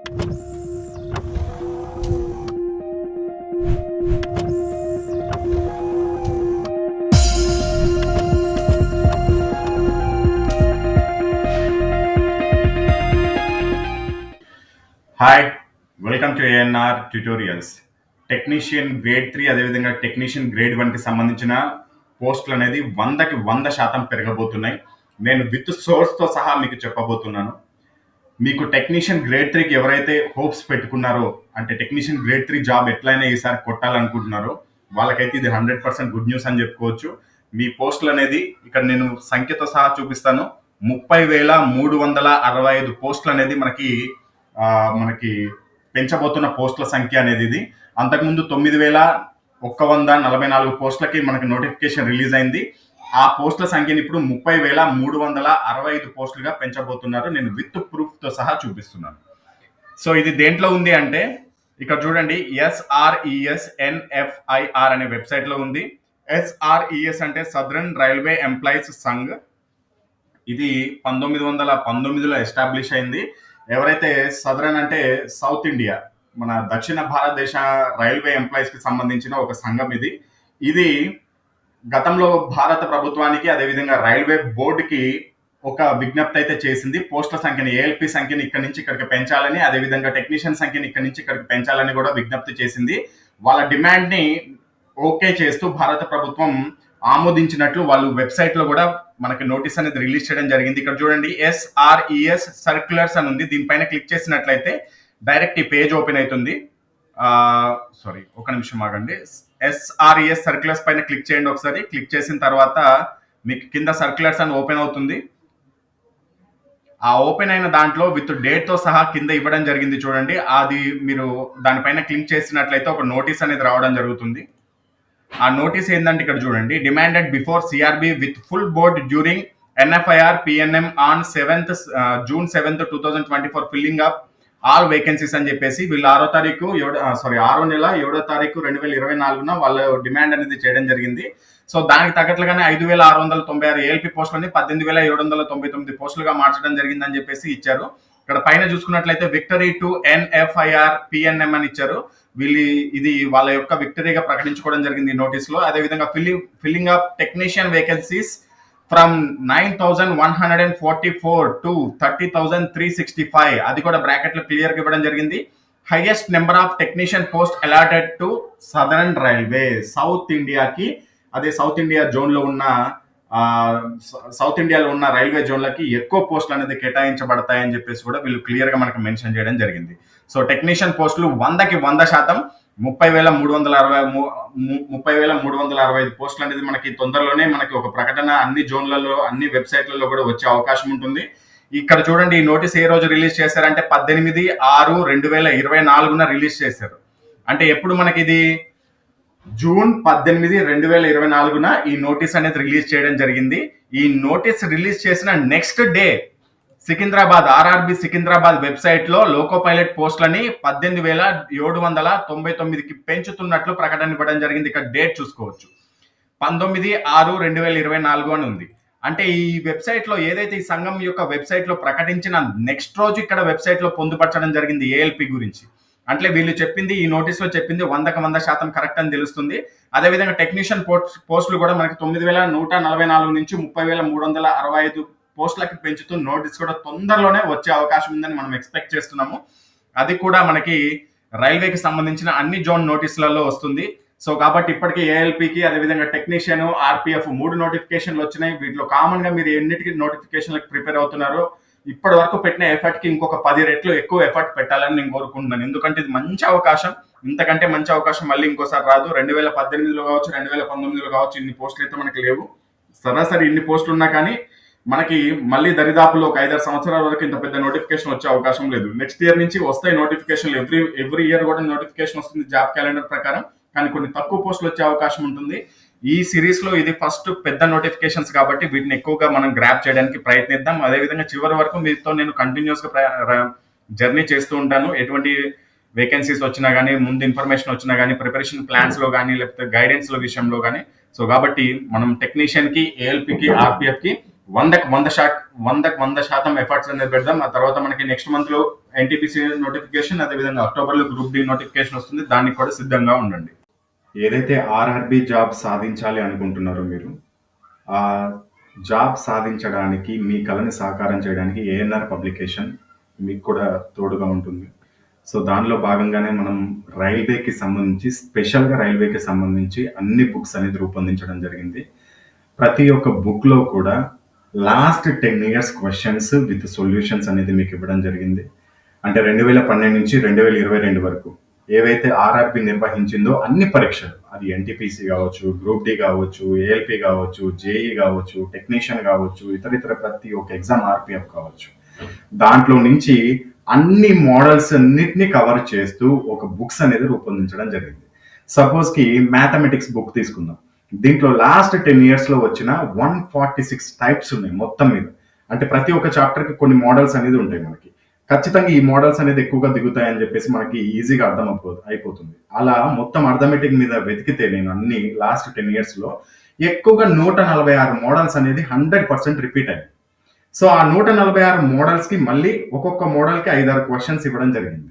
Hi welcome to ANR tutorials technician grade three అదేవిధంగా technician grade వన్కి సంబంధించిన పోస్టులు అనేది వందకి వంద శాతం పెరగబోతున్నాయి. నేను విత్ సోర్స్తో సహా మీకు చెప్పబోతున్నాను. మీకు టెక్నీషియన్ గ్రేడ్ త్రీకి ఎవరైతే హోప్స్ పెట్టుకున్నారో అంటే టెక్నీషియన్ గ్రేడ్ త్రీ జాబ్ ఎట్లయినా ఈసారి కొట్టాలనుకుంటున్నారో వాళ్ళకైతే ఇది హండ్రెడ్ పర్సెంట్ గుడ్ న్యూస్ అని చెప్పుకోవచ్చు. మీ పోస్టులు అనేది ఇక్కడ నేను సంఖ్యతో సహా చూపిస్తాను. ముప్పై వేల మూడు వందల అరవై ఐదు పోస్టులు అనేది మనకి మనకి పెంచబోతున్న పోస్టుల సంఖ్య అనేది ఇది. అంతకుముందు తొమ్మిది వేల ఒక్క వంద నలభై నాలుగు పోస్టులకి మనకి నోటిఫికేషన్ రిలీజ్ అయింది. ఆ పోస్టుల సంఖ్యను ఇప్పుడు ముప్పై వేల మూడు వందల అరవై ఐదు పోస్టులుగా పెంచబోతున్నారు. నేను విత్ ప్రూఫ్తో సహా చూపిస్తున్నాను. సో ఇది దేంట్లో ఉంది అంటే ఇక్కడ చూడండి ఎస్ఆర్ఈఎస్ ఎన్ఎఫ్ఐఆర్ అనే వెబ్సైట్లో ఉంది. ఎస్ఆర్ఈఎస్ అంటే సదరన్ రైల్వే ఎంప్లాయీస్ సంఘ్ ఇది పంతొమ్మిది వందల పంతొమ్మిదిలో ఎస్టాబ్లిష్ అయింది. ఎవరైతే సదరన్ అంటే సౌత్ ఇండియా మన దక్షిణ భారతదేశ రైల్వే ఎంప్లాయీస్కి సంబంధించిన ఒక సంఘం ఇది. ఇది గతంలో భారత ప్రభుత్వానికి అదేవిధంగా రైల్వే బోర్డుకి ఒక విజ్ఞప్తి అయితే చేసింది. పోస్టుల సంఖ్యని ఏఎల్పి సంఖ్యని ఇక్కడి నుంచి ఇక్కడికి పెంచాలని అదేవిధంగా టెక్నీషియన్ సంఖ్యని ఇక్కడి నుంచి ఇక్కడికి పెంచాలని కూడా విజ్ఞప్తి చేసింది. వాళ్ళ డిమాండ్ని ఓకే చేస్తూ భారత ప్రభుత్వం ఆమోదించినట్లు వాళ్ళు వెబ్సైట్లో కూడా మనకి నోటీస్ అనేది రిలీజ్ చేయడం జరిగింది. ఇక్కడ చూడండి ఎస్ఆర్ఈఎస్ సర్క్యులర్స్ అని ఉంది. దీనిపైన క్లిక్ చేసినట్లయితే డైరెక్ట్ ఈ పేజ్ ఓపెన్ అవుతుంది. సారీ ఒక నిమిషం ఆగండి. ఎస్ఆర్ఈఎస్ సర్క్యులర్స్ పైన క్లిక్ చేయండి ఒకసారి. క్లిక్ చేసిన తర్వాత మీకు కింద సర్క్యులర్స్ అని ఓపెన్ అవుతుంది. ఆ ఓపెన్ అయిన దాంట్లో విత్ డేట్తో సహా కింద ఇవ్వడం జరిగింది చూడండి. అది మీరు దానిపైన క్లిక్ చేసినట్లయితే ఒక నోటీస్ అనేది రావడం జరుగుతుంది. ఆ నోటీస్ ఏంటంటే ఇక్కడ చూడండి. Demanded before CRB with full board during NFIR PNM on seventh June seventh two thousand twenty four filling up all vacancies అని చెప్పేసి వీళ్ళు ఆరో తారీఖు ఏడో సారీ ఆరో నెల ఏడో తారీఖు రెండు వేల ఇరవై నాలుగున వాళ్ళ డిమాండ్ అనేది చేయడం జరిగింది. సో దానికి తగ్గట్లుగానే ఐదు వేల ఆరు వందల తొంభై ఆరు ఏఎల్పి పోస్టులని పద్దెనిమిది వేల ఏడు వందల తొంభై తొమ్మిది పోస్టులుగా మార్చడం జరిగిందని చెప్పేసి ఇచ్చారు. ఇక్కడ పైన చూసుకున్నట్లయితే విక్టరీ టు ఎన్ఎఫ్ఐఆర్ పిఎన్ఎం అని ఇచ్చారు. వీళ్ళు ఇది వాళ్ళ యొక్క విక్టరీగా ప్రకటించుకోవడం జరిగింది నోటీస్లో అదేవిధంగా filling filling up technician vacancies from nine thousand one hundred and forty four to thirty thousand three sixty five అది కూడా బ్రాకెట్లో క్లియర్గా ఇవ్వడం జరిగింది. Highest number of technician post allotted to southern railway south ఇండియాకి అదే సౌత్ ఇండియా జోన్లో ఉన్న సౌత్ ఇండియాలో ఉన్న రైల్వే జోన్లకి ఎక్కువ పోస్టులు అనేది కేటాయించబడతాయని చెప్పేసి కూడా వీళ్ళు క్లియర్గా మనకు మెన్షన్ చేయడం జరిగింది. సో టెక్నీషియన్ పోస్టులు వందకి వంద శాతం ముప్పై వేల మూడు వందల అరవై ముప్పై వేల మూడు వందల అరవై ఐదు పోస్టులు అనేది మనకి తొందరలోనే మనకి ఒక ప్రకటన అన్ని జోన్లలో అన్ని వెబ్సైట్లలో కూడా వచ్చే అవకాశం ఉంటుంది. ఇక్కడ చూడండి ఈ నోటీస్ ఏ రోజు రిలీజ్ చేశారంటే పద్దెనిమిది ఆరు రెండు వేల ఇరవై నాలుగున రిలీజ్ చేశారు. అంటే ఎప్పుడు మనకి ఇది జూన్ పద్దెనిమిది రెండు వేల ఇరవై నాలుగున ఈ నోటీస్ అనేది రిలీజ్ చేయడం జరిగింది. ఈ నోటీస్ రిలీజ్ చేసిన next day Secunderabad RRB Secunderabad వెబ్సైట్లో లోకో పైలట్ పోస్టులని పద్దెనిమిది వేల ఏడు వందల తొంభై తొమ్మిదికి పెంచుతున్నట్లు ప్రకటన ఇవ్వడం జరిగింది. ఇక్కడ డేట్ చూసుకోవచ్చు. పంతొమ్మిది ఆరు రెండు వేల ఇరవై నాలుగు అని ఉంది. అంటే ఈ వెబ్సైట్లో ఏదైతే ఈ సంఘం యొక్క వెబ్సైట్లో ప్రకటించిన నెక్స్ట్ రోజు ఇక్కడ వెబ్సైట్లో పొందుపరచడం జరిగింది ఏఎల్పి గురించి. అంటే వీళ్ళు చెప్పింది ఈ నోటీస్లో చెప్పింది వందకు వంద శాతం కరెక్ట్ అని తెలుస్తుంది. అదేవిధంగా టెక్నీషియన్ పోస్ట్ పోస్టులు కూడా మనకి తొమ్మిది వేల నూట నలభై నాలుగు నుంచి ముప్పై వేల మూడు వందల అరవై ఐదు పోస్టులకి పెంచుతూ నోటీస్ కూడా తొందరలోనే వచ్చే అవకాశం ఉందని మనం ఎక్స్పెక్ట్ చేస్తున్నాము. అది కూడా మనకి రైల్వేకి సంబంధించిన అన్ని జోన్ నోటీసులలో వస్తుంది. సో కాబట్టి ఇప్పటికీ ఏఎల్పికి అదేవిధంగా టెక్నీషియన్ ఆర్పిఎఫ్ మూడు నోటిఫికేషన్లు వచ్చినాయి. వీటిలో కామన్గా మీరు ఎన్నిటికీ నోటిఫికేషన్లకు ప్రిపేర్ అవుతున్నారో ఇప్పటి వరకు పెట్టిన ఎఫర్ట్కి ఇంకొక పది రెట్లు ఎక్కువ ఎఫర్ట్ పెట్టాలని నేను కోరుకుంటున్నాను. ఎందుకంటే ఇది మంచి అవకాశం. ఇంతకంటే మంచి అవకాశం మళ్ళీ ఇంకోసారి రాదు. రెండు వేల పద్దెనిమిదిలో కావచ్చు రెండు వేల పంతొమ్మిదిలో కావచ్చు ఇన్ని పోస్టులు అయితే మనకి లేవు. సరాసరి ఇన్ని పోస్టులు ఉన్నా కానీ మనకి మళ్ళీ దరిదాపులో ఒక ఐదారు సంవత్సరాల వరకు ఇంత పెద్ద నోటిఫికేషన్ వచ్చే అవకాశం లేదు. నెక్స్ట్ ఇయర్ నుంచి వస్తాయి నోటిఫికేషన్లు ఎవ్రీ ఎవ్రీ ఇయర్ కూడా నోటిఫికేషన్ వస్తుంది జాబ్ క్యాలెండర్ ప్రకారం. కానీ కొన్ని తక్కువ పోస్టులు వచ్చే అవకాశం ఉంటుంది. ఈ సిరీస్లో ఇది ఫస్ట్ పెద్ద నోటిఫికేషన్స్ కాబట్టి వీటిని ఎక్కువగా మనం గ్రాప్ చేయడానికి ప్రయత్నిద్దాం. అదేవిధంగా చివరి వరకు మీతో నేను కంటిన్యూస్గా జర్నీ చేస్తూ ఉంటాను. ఎటువంటి వేకెన్సీస్ వచ్చినా కానీ ముందు ఇన్ఫర్మేషన్ వచ్చినా కానీ ప్రిపరేషన్ ప్లాన్స్లో కానీ లేకపోతే గైడెన్స్లో విషయంలో కానీ సో కాబట్టి మనం టెక్నీషియన్కి ఏఎల్పి కి ఆర్పిఎఫ్కి వందకు వంద శాతం వందకు వంద శాతం ఎఫర్ట్స్ అనేది పెడదాం. ఆ తర్వాత మనకి నెక్స్ట్ మంత్లో ఎన్టీపీసీ నోటిఫికేషన్ అదేవిధంగా అక్టోబర్లో గ్రూప్ డి నోటిఫికేషన్ వస్తుంది. దానికి కూడా సిద్ధంగా ఉండండి. ఏదైతే ఆర్ఆర్బి జాబ్ సాధించాలి అనుకుంటున్నారో మీరు ఆ జాబ్ సాధించడానికి మీ కళని సాకారం చేయడానికి ఏఎన్ఆర్ పబ్లికేషన్ మీకు కూడా తోడుగా ఉంటుంది. సో దానిలో భాగంగానే మనం రైల్వేకి సంబంధించి స్పెషల్గా రైల్వేకి సంబంధించి అన్ని బుక్స్ అనేది రూపొందించడం జరిగింది. ప్రతి ఒక్క బుక్లో కూడా last ten years questions with solutions అనేది మీకు ఇవ్వడం జరిగింది. అంటే రెండు వేల పన్నెండు నుంచి రెండు వేల ఇరవై రెండు వరకు ఏవైతే ఆర్ఆర్పి నిర్వహించిందో అన్ని పరీక్షలు అది ఎన్టీపీసీ కావచ్చు గ్రూప్ డి కావచ్చు ఏఎల్పి కావచ్చు జేఈ కావచ్చు టెక్నీషియన్ కావచ్చు ఇతర ఇతర ప్రతి ఒక్క ఎగ్జామ్ ఆర్పిఎఫ్ కావచ్చు. దాంట్లో నుంచి అన్ని మోడల్స్ అన్నిటిని కవర్ చేస్తూ ఒక బుక్స్ అనేది రూపొందించడం జరిగింది. సపోజ్కి మ్యాథమెటిక్స్ బుక్ తీసుకుందాం. దీంట్లో లాస్ట్ టెన్ ఇయర్స్లో వచ్చిన వన్ ఫార్టీ సిక్స్ టైప్స్ ఉన్నాయి మొత్తం మీద. అంటే ప్రతి ఒక్క చాప్టర్కి కొన్ని మోడల్స్ అనేది ఉంటాయి మనకి. ఖచ్చితంగా ఈ మోడల్స్ అనేది ఎక్కువగా దిగుతాయని చెప్పేసి మనకి ఈజీగా అర్థం అయిపోతుంది. అలా మొత్తం అర్థమెటిక్ మీద వెతికితే నేను అన్ని లాస్ట్ టెన్ ఇయర్స్లో ఎక్కువగా నూట నలభై ఆరు మోడల్స్ అనేది హండ్రెడ్ పర్సెంట్ రిపీట్ అయ్యాయి. సో ఆ నూట నలభై ఆరు మోడల్స్కి మళ్ళీ ఒక్కొక్క మోడల్కి ఐదారు క్వశ్చన్స్ ఇవ్వడం జరిగింది.